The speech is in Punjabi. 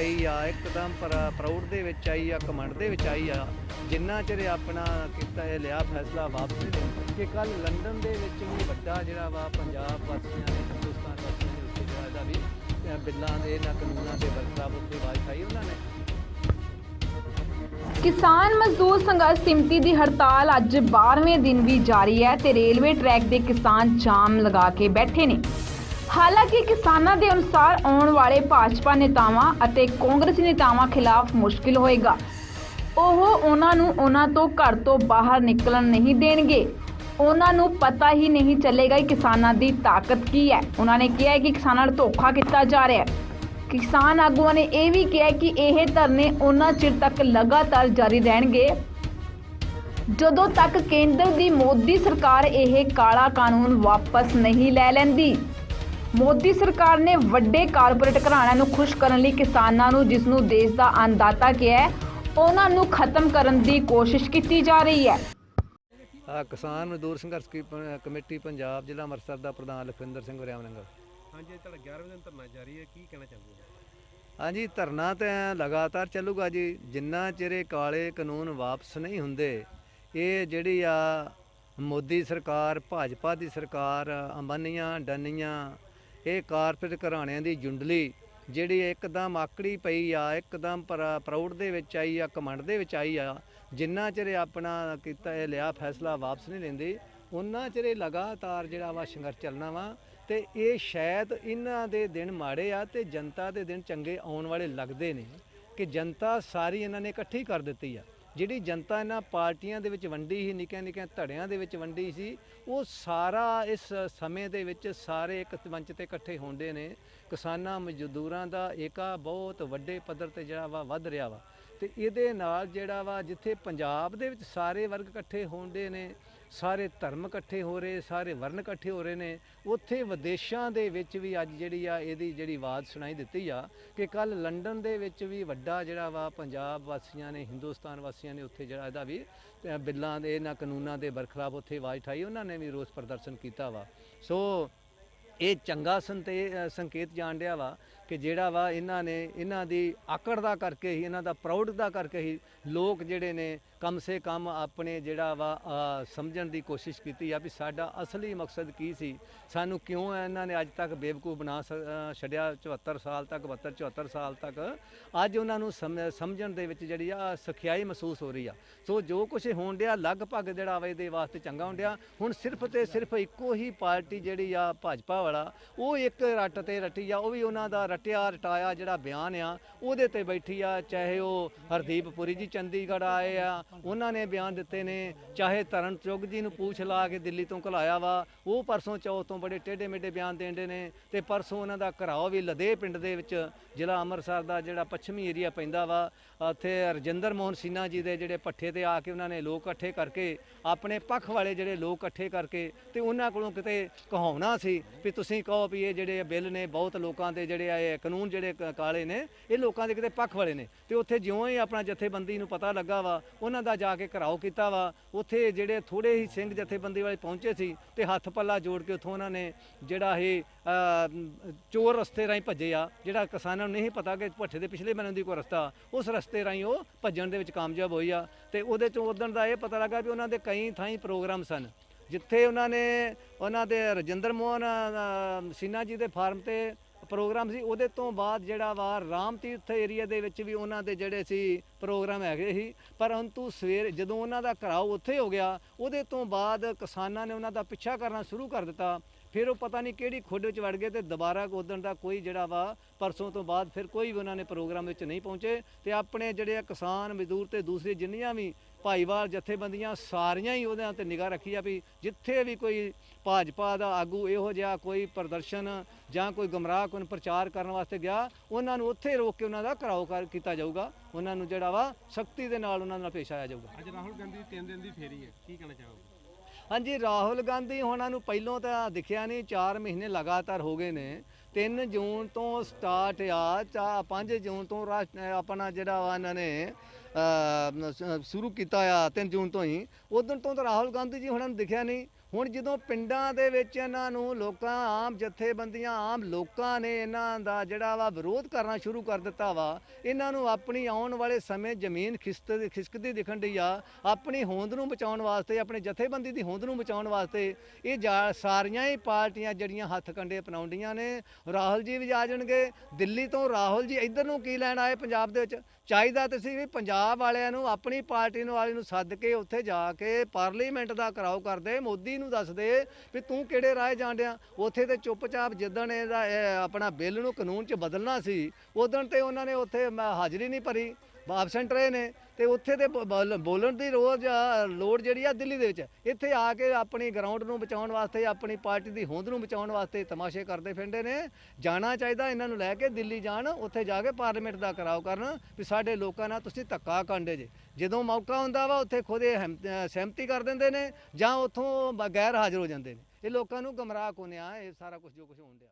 ਪਈ ਆ, ਇੱਕਦਮ ਪ੍ਰਾਊਡ ਦੇ ਵਿੱਚ ਆਈ ਆ ਕਮੰਡ ਦੇ ਵਿੱਚ ਆਈ ਆ। ਜਿੰਨਾ ਚਿਰ ਆਪਣਾ ਕੀਤਾ, ਇਹ ਲਿਆ ਫੈਸਲਾ ਵਾਪਸ ਨਹੀਂ ਕਿ ਕੱਲ ਲੰਡਨ ਦੇ ਵਿੱਚ ਵੀ ਵੱਡਾ ਜਿਹੜਾ ਵਾ ਪੰਜਾਬ ਵਾਸੀਆਂ ਨੇ, ਹਿੰਦੁਸਤਾਨ ਵਾਸੀਆਂ ਨੇ ਉੱਤੇ ਜਿਹੜਾ ਇਹਦਾ ਵੀ ਬਿੱਲਾਂ ਦੇ ਨਾ ਕਾਨੂੰਨਾਂ ਦੇ ਬਰਖਲਾਫ ਉੱਤੇ ਆਵਾਜ਼ ਉਠਾਈ ਉਹਨਾਂ ਨੇ। ਕਿਸਾਨ ਮਜ਼ਦੂਰ ਸੰਘਰਸ਼ ਸਮਿਤੀ ਦੀ ਹੜਤਾਲ ਅੱਜ 12ਵੇਂ ਦਿਨ ਵੀ ਜਾਰੀ ਹੈ ਤੇ ਰੇਲਵੇ ਟਰੈਕ ਦੇ ਕਿਸਾਨ ਜਾਮ ਲਗਾ ਕੇ ਬੈਠੇ ਨੇ। ਹਾਲਾਂਕਿ ਕਿਸਾਨਾਂ ਦੇ ਅਨੁਸਾਰ ਆਉਣ ਵਾਲੇ ਭਾਜਪਾ ਨੇਤਾਵਾਂ ਅਤੇ ਕਾਂਗਰਸੀ ਨੇਤਾਵਾਂ ਖਿਲਾਫ ਮੁਸ਼ਕਿਲ ਹੋਏਗਾ। ਉਹ ਉਹਨਾਂ ਨੂੰ ਉਹਨਾਂ ਤੋਂ ਘਰ ਤੋਂ ਬਾਹਰ ਨਿਕਲਣ ਨਹੀਂ ਦੇਣਗੇ। ਉਹਨਾਂ ਨੂੰ ਪਤਾ ਹੀ ਨਹੀਂ ਚੱਲੇਗਾ ਕਿ ਕਿਸਾਨਾਂ ਦੀ ਤਾਕਤ ਕੀ ਹੈ। ਉਹਨਾਂ ਨੇ ਕਿਹਾ ਹੈ ਕਿ ਕਿਸਾਨਾਂ ਨਾਲ ਧੋਖਾ ਕੀਤਾ ਜਾ ਰਿਹਾ ਹੈ। ਕਿਸਾਨ ਆਗੂਆਂ ਨੇ ਇਹ ਵੀ ਕਿਹਾ ਕਿ ਇਹ ਧਰਨੇ ਉਹਨਾਂ ਚਿਰ ਤੱਕ ਲਗਾਤਾਰ ਜਾਰੀ ਰਹਿਣਗੇ। ਜਦੋਂ ਤੱਕ ਕੇਂਦਰ ਦੀ ਮੋਦੀ ਸਰਕਾਰ ਇਹ ਕਾਲਾ ਕਾਨੂੰਨ ਵਾਪਸ ਨਹੀਂ ਲੈ ਲੈਂਦੀ ਮੋਦੀ ਸਰਕਾਰ ਨੇ ਵੱਡੇ ਕਾਰਪੋਰੇਟ ਘਰਾਣਿਆਂ ਨੂੰ ਖੁਸ਼ ਕਰਨ ਲਈ ਕਿਸਾਨਾਂ ਨੂੰ ਜਿਸ ਨੂੰ ਦੇਸ਼ ਦਾ ਅੰਨਦਾਤਾ ਕਿਹਾ ਹੈ ਉਹਨਾਂ ਨੂੰ ਖਤਮ ਕਰਨ ਦੀ ਕੋਸ਼ਿਸ਼ ਕੀਤੀ ਜਾ ਰਹੀ ਹੈ। ਆ ਕਿਸਾਨ ਮਜ਼ਦੂਰ ਸੰਘਰਸ਼ ਕੀ- ਪ- ਕਮੇਟੀ ਪੰਜਾਬ ਜ਼ਿਲ੍ਹਾ ਅੰਮ੍ਰਿਤਸਰ ਦਾ ਪ੍ਰਧਾਨ ਲਖਵਿੰਦਰ ਸਿੰਘ ਵਰਿਆਮਨਗਰ ਹਾਂਜੀ ਅੱਜ ਤੁਹਾਡਾ 11ਵੇਂ ਦਿਨ ਧਰਨਾ ਜਾਰੀ ਹੈ ਕੀ ਕਹਿਣਾ ਚਾਹੁੰਦੇ ਹੋ? ਹਾਂਜੀ ਧਰਨਾ ਤਾਂ ਲਗਾਤਾਰ ਚੱਲੂਗਾ ਜੀ। ਜਿੰਨਾ ਚਿਰ ਇਹ ਕਾਲੇ ਕਾਨੂੰਨ ਵਾਪਸ ਨਹੀਂ ਹੁੰਦੇ ਇਹ ਜਿਹੜੀ ਆ ਮੋਦੀ ਸਰਕਾਰ ਭਾਜਪਾ ਦੀ ਸਰਕਾਰ ਅੰਬਾਨੀਆਂ ਡੰਨੀਆਂ ਇਹ ਕਾਰਪੋਰੇਟ ਘਰਾਣਿਆਂ ਦੀ ਜੁੰਡਲੀ, ਜਿਹੜੀ ਇੱਕਦਮ ਆਕੜੀ ਪਈ ਆ, ਇੱਕਦਮ ਪਰ- ਪ੍ਰਾਊਡ ਦੇ ਵਿੱਚ ਆਈ ਆ ਕਮੰਡ ਦੇ ਵਿੱਚ ਆਈ ਆ, ਜਿੰਨਾ ਚਿਰ ਆਪਣਾ ਕੀਤਾ, ਇਹ ਲਿਆ ਫੈਸਲਾ ਵਾਪਸ ਨਹੀਂ ਲੈਂਦੇ ਉਹਨਾਂ ਚਿਰ ਇਹ ਲਗਾਤਾਰ ਜਿਹੜਾ ਵਾ ਸੰਘਰਸ਼ ਚੱਲਣਾ ਵਾ, ਤੇ ਇਹ ਸ਼ਾਇਦ ਇਹਨਾਂ ਦੇ ਦਿਨ ਮਾੜੇ ਆ ਤੇ ਜਨਤਾ ਦੇ ਦਿਨ ਚੰਗੇ ਆਉਣ ਵਾਲੇ ਲੱਗਦੇ ਨੇ ਕਿ ਜਨਤਾ ਸਾਰੀ ਇਹਨਾਂ ਨੇ ਇਕੱਠੀ ਕਰ ਦਿੱਤੀ ਆ। ਜਿਹੜੀ ਜਨਤਾ ਇਹਨਾਂ ਪਾਰਟੀਆਂ ਦੇ ਵਿੱਚ ਵੰਡੀ ਸੀ, ਨਿੱਕੀਆਂ ਨਿੱਕੀਆਂ ਧੜਿਆਂ ਦੇ ਵਿੱਚ ਵੰਡੀ ਸੀ, ਉਹ ਸਾਰਾ ਇਸ ਸਮੇਂ ਦੇ ਵਿੱਚ ਸਾਰੇ ਇੱਕ ਮੰਚ ਤੇ ਇਕੱਠੇ ਹੁੰਦੇ ਨੇ। ਕਿਸਾਨਾਂ, ਮਜ਼ਦੂਰਾਂ ਦਾ ਏਕਾ ਬਹੁਤ ਵੱਡੇ ਪੱਧਰ ਤੇ ਜਿਹੜਾ ਵਾ ਵੱਧ ਰਿਹਾ ਵਾ। ਤੇ ਇਹਦੇ ਨਾਲ ਜਿਹੜਾ ਵਾ ਜਿੱਥੇ ਪੰਜਾਬ ਦੇ ਵਿੱਚ ਸਾਰੇ ਵਰਗ ਇਕੱਠੇ ਹੁੰਦੇ ਨੇ ਸਾਰੇ ਧਰਮ ਇਕੱਠੇ ਹੋ ਰਹੇ, ਸਾਰੇ ਵਰਨ ਇਕੱਠੇ ਹੋ ਰਹੇ ਨੇ। ਉੱਥੇ ਵਿਦੇਸ਼ਾਂ ਦੇ ਵਿੱਚ ਵੀ ਅੱਜ ਜਿਹੜੀ ਆ, ਇਹਦੀ ਜਿਹੜੀ ਆਵਾਜ਼ ਸੁਣਾਈ ਦਿੱਤੀ ਆ ਕਿ ਕੱਲ ਲੰਡਨ ਦੇ ਵਿੱਚ ਵੀ ਵੱਡਾ ਜਿਹੜਾ ਵਾ ਪੰਜਾਬ ਵਾਸੀਆਂ ਨੇ, ਹਿੰਦੁਸਤਾਨ ਵਾਸੀਆਂ ਨੇ ਉੱਥੇ ਜਿਹੜਾ ਇਹਦਾ ਵੀ ਬਿੱਲਾਂ ਦੇ ਇਹਨਾਂ ਕਾਨੂੰਨਾਂ ਦੇ ਬਰਖਲਾਫ ਉੱਥੇ ਆਵਾਜ਼ ਉਠਾਈ, ਉਹਨਾਂ ਨੇ ਵੀ ਰੋਸ ਪ੍ਰਦਰਸ਼ਨ ਕੀਤਾ ਵਾ। ਸੋ ਇਹ ਚੰਗਾ ਸੰਤੇ ਸੰਕੇਤ ਜਾਣ ਡਿਆ ਵਾ ਕਿ ਜਿਹੜਾ ਵਾ ਇਹਨਾਂ ਨੇ, ਇਹਨਾਂ ਦੀ ਆਕੜ ਦਾ ਕਰਕੇ ਹੀ, ਇਹਨਾਂ ਦਾ ਪ੍ਰਾਊਡ ਦਾ ਕਰਕੇ ਹੀ ਲੋਕ ਜਿਹੜੇ ਨੇ ਕਮ ਸੇ ਕਮ ਆਪਣੇ ਜਿਹੜਾ ਵਾ ਸਮਝਣ ਦੀ ਕੋਸ਼ਿਸ਼ ਕੀਤੀ ਆ ਵੀ ਸਾਡਾ ਅਸਲੀ ਮਕਸਦ ਕੀ ਸੀ। ਸਾਨੂੰ ਕਿਉਂ ਇਹਨਾਂ ਨੇ ਅੱਜ ਤੱਕ ਬੇਵਕੂਫ ਬਣਾ ਸ- ਛੱਡਿਆ? 74 ਸਾਲ ਤੱਕ 72 74 ਸਾਲ ਤੱਕ ਅੱਜ ਉਹਨਾਂ ਨੂੰ ਸਮ- ਸਮਝਣ ਦੇ ਵਿੱਚ ਜਿਹੜੀ ਆ, ਸਖਿਆਈ ਮਹਿਸੂਸ ਹੋ ਰਹੀ ਆ। ਸੋ ਜੋ ਕੁਝ ਹੋਣ ਡਿਆ, ਲਗਭਗ ਜਿਹੜਾ ਵਾ ਇਹਦੇ ਵਾਸਤੇ ਚੰਗਾ ਹੋਣ ਹੁਣ ਸਿਰਫ ਤੇ ਸਿਰਫ ਇੱਕੋ ਹੀ ਪਾਰਟੀ ਜਿਹੜੀ ਆ ਭਾਜਪਾ ਵਾਲਾ, ਉਹ ਇੱਕ ਰੱਟ ਤੇ ਰਟੀ ਆ, ਉਹ ਵੀ ਉਹਨਾਂ ਦਾ ਰਟਿਆ ਰਟਾਇਆ ਜਿਹੜਾ ਬਿਆਨ ਆ, ਉਹਦੇ ਤੇ ਬੈਠੀ ਆ, ਚਾਹੇ ਉਹ ਹਰਦੀਪ ਪੁਰੀ ਜੀ ਚੰਡੀਗੜ੍ਹ ਆਏ ਆ, ਉਹਨਾਂ ਨੇ ਬਿਆਨ ਦਿੱਤੇ ਨੇ, ਚਾਹੇ ਤਰਨ ਚੁੱਗ ਜੀ ਨੂੰ ਪੂਛ ਲਾ ਕੇ ਦਿੱਲੀ ਤੋਂ ਘਲਾਇਆ ਵਾ, ਉਹ ਪਰਸੋਂ ਚੌਥ ਤੋਂ ਬੜੇ ਟੇਢੇ ਮੇਢੇ ਬਿਆਨ ਦੇਂਦੇ ਨੇ, ਤੇ ਪਰਸੋਂ ਉਹਨਾਂ ਦਾ ਘਰਾਓ ਵੀ ਲਦੇ ਪਿੰਡ ਦੇ ਵਿੱਚ, ਜ਼ਿਲ੍ਹਾ ਅੰਮ੍ਰਿਤਸਰ ਦਾ ਜਿਹੜਾ ਪੱਛਮੀ ਏਰੀਆ ਪੈਂਦਾ ਵਾ, ਉੱਥੇ ਰਜਿੰਦਰ ਮੋਹਨ ਸਿਨਹਾ ਜੀ ਦੇ ਜਿਹੜੇ ਪੱਠੇ ਤੇ ਆ ਕੇ ਉਹਨਾਂ ਨੇ ਲੋਕ ਇਕੱਠੇ ਕਰਕੇ, ਆਪਣੇ ਪੱਖ ਵਾਲੇ ਜਿਹੜੇ ਲੋਕ ਇਕੱਠੇ ਕਰਕੇ, ਤੇ ਉਹਨਾਂ ਕੋਲੋਂ ਕਿਤੇ ਕਹਾਉਣਾ ਸੀ ਵੀ ਤੁਸੀਂ ਕਹੋ ਵੀ ਇਹ ਜਿਹੜੇ ਬਿੱਲ ਨੇ, ਬਹੁਤ ਲੋਕਾਂ ਦੇ ਜਿਹੜੇ ਆਏ ਇਹ ਕਾਨੂੰਨ ਜਿਹੜੇ ਕ- ਕਾਲੇ ਨੇ ਇਹ ਲੋਕਾਂ ਦੇ ਕਿਤੇ ਪੱਖ ਵਾਲੇ ਨੇ। ਤੇ ਉੱਥੇ ਜਿਉਂ ਹੀ ਆਪਣਾ ਜਥੇਬੰਦੀ ਨੂੰ ਪਤਾ ਲੱਗਾ ਵਾ ਉਹਨਾਂ ਦਾ ਜਾ ਕੇ ਘਰਾਓ ਕੀਤਾ ਵਾ। ਉੱਥੇ ਜਿਹੜੇ ਥੋੜੇ ਹੀ ਸਿੰਘ ਜਥੇਬੰਦੀ ਵਾਲੇ ਪਹੁੰਚੇ ਸੀ ਤੇ ਹੱਥ ਪੱਲਾ ਜੋੜ ਕੇ ਉੱਥੋਂ ਉਹਨਾਂ ਨੇ ਜਿਹੜਾ ਇਹ ਅ, ਮ, ਚੋਰ ਰਸਤੇ ਰਾਹੀਂ ਭੱਜੇ ਆ ਜਿਹੜਾ ਕਿਸਾਨਾਂ ਨੂੰ ਨਹੀਂ ਪਤਾ ਕਿ ਭੱਠੇ ਦੇ ਪਿਛਲੇ ਮਹੀਨੇ ਦੀ ਕੋਈ ਰਸਤਾ ਉਸ ਰਸਤੇ ਰਾਹੀਂ ਉਹ ਭੱਜਣ ਦੇ ਵਿੱਚ ਕਾਮਯਾਬ ਹੋਈ ਆ। ਤੇ ਉਹਦੇ ਚੋਂ ਉਦੋਂ ਦਾ ਇਹ ਪਤਾ ਲੱਗਾ ਵੀ ਉਹਨਾਂ ਦੇ ਕਈ ਥਾਈਂ ਪ੍ਰੋਗਰਾਮ ਸਨ ਜਿੱਥੇ ਉਹਨਾਂ ਨੇ ਉਹਨਾਂ ਦੇ ਰਜਿੰਦਰ ਮੋਹਨ ਅ, ਸਿਨਹਾ ਜੀ ਦੇ ਫਾਰਮ ਤੇ ਪ੍ਰੋਗਰਾਮ ਸੀ, ਉਹਦੇ ਤੋਂ ਬਾਅਦ ਜਿਹੜਾ ਵਾ ਰਾਮ ਤੀਰਥ ਏਰੀਆ ਦੇ ਵਿੱਚ ਵੀ ਉਹਨਾਂ ਦੇ ਜਿਹੜੇ ਸੀ ਪ੍ਰੋਗਰਾਮ ਹੈਗੇ ਸੀ। ਪਰੰਤੂ ਸਵੇਰ ਜਦੋਂ ਉਹਨਾਂ ਦਾ ਘਰਾਓ ਉੱਥੇ ਹੋ ਗਿਆ, ਉਹਦੇ ਤੋਂ ਬਾਅਦ ਕਿਸਾਨਾਂ ਨੇ ਉਹਨਾਂ ਦਾ ਪਿੱਛਾ ਕਰਨਾ ਸ਼ੁਰੂ ਕਰ ਦਿੱਤਾ। ਫਿਰ ਉਹ ਪਤਾ ਨਹੀਂ ਕਿਹੜੀ ਖੁੱਡ ਵਿੱਚ ਵੜ ਗਏ ਤੇ ਦੁਬਾਰਾ ਉਦੋਂ ਦਾ ਕੋਈ ਜਿਹੜਾ ਵਾ ਪਰਸੋਂ ਤੋਂ ਬਾਅਦ ਫਿਰ ਕੋਈ ਵੀ ਉਹਨਾਂ ਨੇ ਪ੍ਰੋਗਰਾਮ ਵਿੱਚ ਨਹੀਂ ਪਹੁੰਚੇ। ਤੇ ਆਪਣੇ ਜਿਹੜੇ ਆ ਕਿਸਾਨ, ਮਜ਼ਦੂਰ ਤੇ ਦੂਸਰੇ ਜਿੰਨੀਆਂ ਵੀ ਭਾਈਵਾਲ ਜਥੇਬੰਦੀਆਂ ਸਾਰੀਆਂ ਹੀ ਉਹਦੇ ਤੇ ਨਿਗਾਹ ਰੱਖੀ ਆ ਵੀ ਜਿੱਥੇ ਵੀ ਕੋਈ ਭਾਜਪਾ ਦਾ ਆਗੂ ਇਹੋ ਜਿਹਾ ਕੋਈ ਪ੍ਰਦਰਸ਼ਨ ਜਾਂ ਕੋਈ ਗਮਰਾਹ ਕੋਈ ਪ੍ਰਚਾਰ ਕਰਨ ਵਾਸਤੇ ਗਿਆ ਉਹਨਾਂ ਨੂੰ ਉੱਥੇ ਰੋਕ ਕੇ ਉਹਨਾਂ ਦਾ ਘਰਾਓ ਕਰ ਕੀਤਾ ਜਾਊਗਾ। ਉਹਨਾਂ ਨੂੰ ਜਿਹੜਾ ਵਾ ਸਖਤੀ ਦੇ ਨਾਲ ਉਹਨਾਂ ਨਾਲ ਪੇਸ਼ ਆਇਆ ਜਾਊਗਾ। ਅੱਜ ਰਾਹੁਲ ਗਾਂਧੀ ਤਿੰਨ ਦਿਨ ਦੀ ਫੇਰੀ ਹੈ। ਕੀ ਕਹਿਣਾ ਚਾਹੋਗੇ? ਹਾਂਜੀ ਰਾਹੁਲ ਗਾਂਧੀ ਉਹਨਾਂ ਨੂੰ ਪਹਿਲੋਂ ਤਾਂ ਦਿਖਿਆ ਨਹੀਂ 4 ਮਹੀਨੇ ਲਗਾਤਾਰ ਹੋ ਗਏ ਨੇ। 3 ਜੂਨ ਤੋਂ ਸਟਾਰਟ ਆ ਚਾ 5 ਜੂਨ ਤੋਂ ਰਾਸ਼- ਆਪਣਾ ਜਿਹੜਾ ਵਾ ਇਹਨਾਂ ਨੇ ਸ਼ੁਰੂ ਕੀਤਾ ਆ 3 ਜੂਨ ਤੋਂ ਹੀ। ਉਦੋਂ ਤੋਂ ਤਾਂ ਰਾਹੁਲ ਗਾਂਧੀ ਜੀ ਉਹਨਾਂ ਨੂੰ ਦਿਖਿਆ ਨਹੀਂ। ਹੁਣ ਜਦੋਂ ਪਿੰਡਾਂ ਦੇ ਵਿੱਚ ਇਹਨਾਂ ਨੂੰ ਲੋਕਾਂ, ਆਮ ਜਥੇਬੰਦੀਆਂ, ਆਮ ਲੋਕਾਂ ਨੇ ਇਹਨਾਂ ਦਾ ਜਿਹੜਾ ਵਾ ਵਿਰੋਧ ਕਰਨਾ ਸ਼ੁਰੂ ਕਰ ਦਿੱਤਾ ਵਾ, ਇਹਨਾਂ ਨੂੰ ਆਪਣੀ ਆਉਣ ਵਾਲੇ ਸਮੇਂ ਜ਼ਮੀਨ ਖਿਸਕਦੀ ਖਿਸਕਦੀ ਦਿਖਣ ਦੀ ਆ, ਆਪਣੀ ਹੋਂਦ ਨੂੰ ਬਚਾਉਣ ਵਾਸਤੇ, ਆਪਣੇ ਜਥੇਬੰਦੀ ਦੀ ਹੋਂਦ ਨੂੰ ਬਚਾਉਣ ਵਾਸਤੇ ਇਹ ਜਾ- ਸਾਰੀਆਂ ਹੀ ਪਾਰਟੀਆਂ ਜਿਹੜੀਆਂ ਹੱਥ ਕੰਡੇ ਅਪਣਾਉਂਦੀਆਂ ਨੇ। ਰਾਹੁਲ ਜੀ ਵੀ ਆ ਜਾਣਗੇ, ਦਿੱਲੀ ਤੋਂ ਰਾਹੁਲ ਜੀ ਇੱਧਰ ਨੂੰ ਕੀ ਲੈਣ ਆਏ ਪੰਜਾਬ ਦੇ ਵਿੱਚ? ਚਾਹੀਦਾ ਤੁਸੀਂ ਵੀ ਪੰਜਾਬ ਵਾਲਿਆਂ ਨੂੰ, ਆਪਣੀ ਪਾਰਟੀ ਨੂੰ, ਵਾਲੇ ਨੂੰ ਸੱਦ ਕੇ ਉੱਥੇ ਜਾ ਕੇ ਪਾਰਲੀਮੈਂਟ ਦਾ ਕਰਾਓ ਕਰਦੇ, ਮੋਦੀ ਨੂੰ ਦੱਸਦੇ ਵੀ ਤੂੰ ਕਿਹੜੇ ਰਾਹ ਜਾਣ ਡਿਆ? ਉੱਥੇ ਤੇ ਚੁੱਪਚਾਪ ਜਿੱਦਣ ਇਹਦਾ, ਇਹ ਆਪਣਾ ਬਿੱਲ ਨੂੰ ਕਾਨੂੰਨ 'ਚ ਬਦਲਣਾ ਸੀ, ਉਦੋਂ ਤੇ ਉਹਨਾਂ ਨੇ ਉੱਥੇ ਮ- ਹਾਜ਼ਰੀ ਨਹੀਂ ਭਰੀ। ਐਬਸੈਂਟ ਰਹੇ ਨੇ, ਤੇ ਉੱਥੇ ਤੇ ਬੋਲ- ਬੋਲਣ ਦੀ ਰੋਜ਼ ਲੋੜ ਜਿਹੜੀ ਆ ਦਿੱਲੀ ਦੇ ਵਿੱਚ। ਇੱਥੇ ਆ ਕੇ ਆਪਣੀ ਗਰਾਊਂਡ ਨੂੰ ਬਚਾਉਣ ਵਾਸਤੇ, ਆਪਣੀ ਪਾਰਟੀ ਦੀ ਹੋਂਦ ਨੂੰ ਬਚਾਉਣ ਵਾਸਤੇ ਤਮਾਸ਼ੇ ਕਰਦੇ ਫਿਰਦੇ ਨੇ। ਜਾਣਾ ਚਾਹੀਦਾ ਇਹਨਾਂ ਨੂੰ ਲੈ ਕੇ ਦਿੱਲੀ ਜਾਣ, ਉੱਥੇ ਜਾ ਕੇ ਪਾਰਲੀਮੈਂਟ ਦਾ ਕਰਾਓ ਕਰਨ, ਵੀ ਸਾਡੇ ਲੋਕਾਂ ਨਾਲ ਤੁਸੀਂ ਧੱਕਾ ਕਾਂਡੇ ਜੇ। ਜਦੋਂ ਮੌਕਾ ਹੁੰਦਾ ਵਾ, ਉੱਥੇ ਖੁਦ ਇਹ ਸਹਿਮਤੀ ਕਰ ਦਿੰਦੇ ਨੇ ਜਾਂ ਉੱਥੋਂ ਬ- ਗੈਰ ਹਾਜ਼ਰ ਹੋ ਜਾਂਦੇ ਨੇ। ਇਹ ਲੋਕਾਂ ਨੂੰ ਗਮਰਾਹ ਕੋਨਿਆ, ਇਹ ਸਾਰਾ ਕੁਝ ਜੋ ਕੁਝ ਹੋਣ ਡਿਆ।